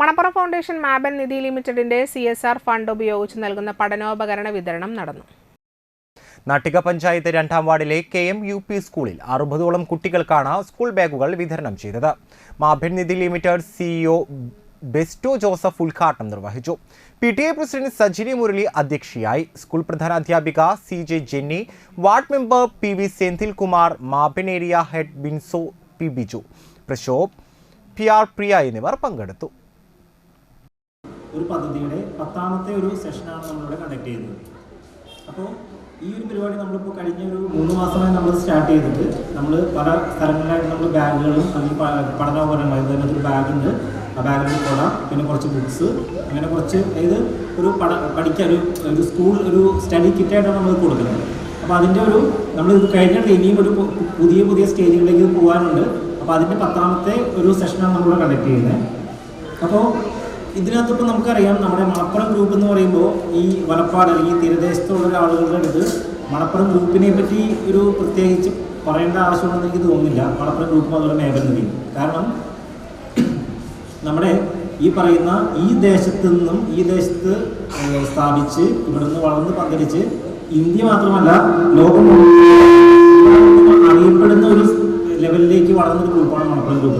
Manappuram foundation Maban നിധി ലിമിറ്റഡിന്റെ C S R fund ഉപയോഗിച്ച് നൽകുന്ന പഠനോപകരണ വിതരണം നടന്നു. നാട്ടിക പഞ്ചായത്ത് രണ്ടാം വാർഡിലെ കെ എം യു പി സ്കൂളിൽ അറുപതോളം കുട്ടികൾക്കാണ് സ്കൂൾ ബാഗുകൾ വിതരണം ചെയ്തത്. മാബൻ നിധി ലിമിറ്റഡ് സിഇഒ ബെസ്റ്റോ ജോസഫ് ഉദ്ഘാടനം നിർവഹിച്ചു. P T A president Sajini Murali അധ്യക്ഷയായി. School പ്രധാനാധ്യാപിക C J Jenny ward member P V Senthilkumar Maben area head Binso P Biju Prashobh P R Priya എന്നിവർ പങ്കെടുത്തു. ഒരു പദ്ധതിയുടെ പത്താമത്തെ ഒരു സെഷനാണ് നമ്മളിവിടെ കണ്ടക്ട് ചെയ്യുന്നത്. അപ്പോൾ ഈ ഒരു പരിപാടി നമ്മളിപ്പോൾ കഴിഞ്ഞ ഒരു മൂന്ന് മാസമായി നമ്മൾ സ്റ്റാർട്ട് ചെയ്തിട്ട് നമ്മൾ പല സ്ഥലങ്ങളിലായിട്ട് നമ്മൾ ബാഗുകളും അല്ലെങ്കിൽ പഠന പഠനോപകരണങ്ങൾ അതിനകത്ത് ബാഗുണ്ട്. ആ ബാഗിൽ കൊട പിന്നെ കുറച്ച് ബുക്സ് അങ്ങനെ കുറച്ച് അതായത് ഒരു പഠ പഠിക്കാൻ ഒരു ഒരു സ്കൂൾ ഒരു സ്റ്റഡി കിറ്റായിട്ടാണ് നമ്മൾ കൊടുക്കുന്നത്. അപ്പോൾ അതിന്റെ ഒരു നമ്മൾ ഇത് കഴിഞ്ഞിട്ട് ഇനിയും ഒരു പുതിയ പുതിയ സ്റ്റേജുകളിലേക്ക് പോകാനുണ്ട്. അപ്പോൾ അതിന്റെ പത്താമത്തെ ഒരു സെഷനാണ് നമ്മൾ കണ്ടക്ട് ചെയ്യുന്നത്. അപ്പോൾ ഇതിനകത്ത് ഇപ്പോൾ നമുക്കറിയാം നമ്മുടെ മണപ്പുറം ഗ്രൂപ്പ് എന്ന് പറയുമ്പോൾ ഈ വലപ്പാട് അല്ലെങ്കിൽ തീരദേശത്തുള്ള ആളുകളുടെ അടുത്ത് മണപ്പുറം ഗ്രൂപ്പിനെ പറ്റി ഒരു പ്രത്യേകിച്ച് പറയേണ്ട ആവശ്യമുണ്ടെന്ന് എനിക്ക് തോന്നുന്നില്ല. മണപ്പുറം ഗ്രൂപ്പ് അതുപോലെ മേഖലനിധിയും കാരണം നമ്മുടെ ഈ പറയുന്ന ഈ ദേശത്തു നിന്നും ഈ ദേശത്ത് സ്ഥാപിച്ച് ഇവിടുന്ന് വളർന്ന് പന്തലിച്ച് ഇന്ത്യ മാത്രമല്ല ലോകം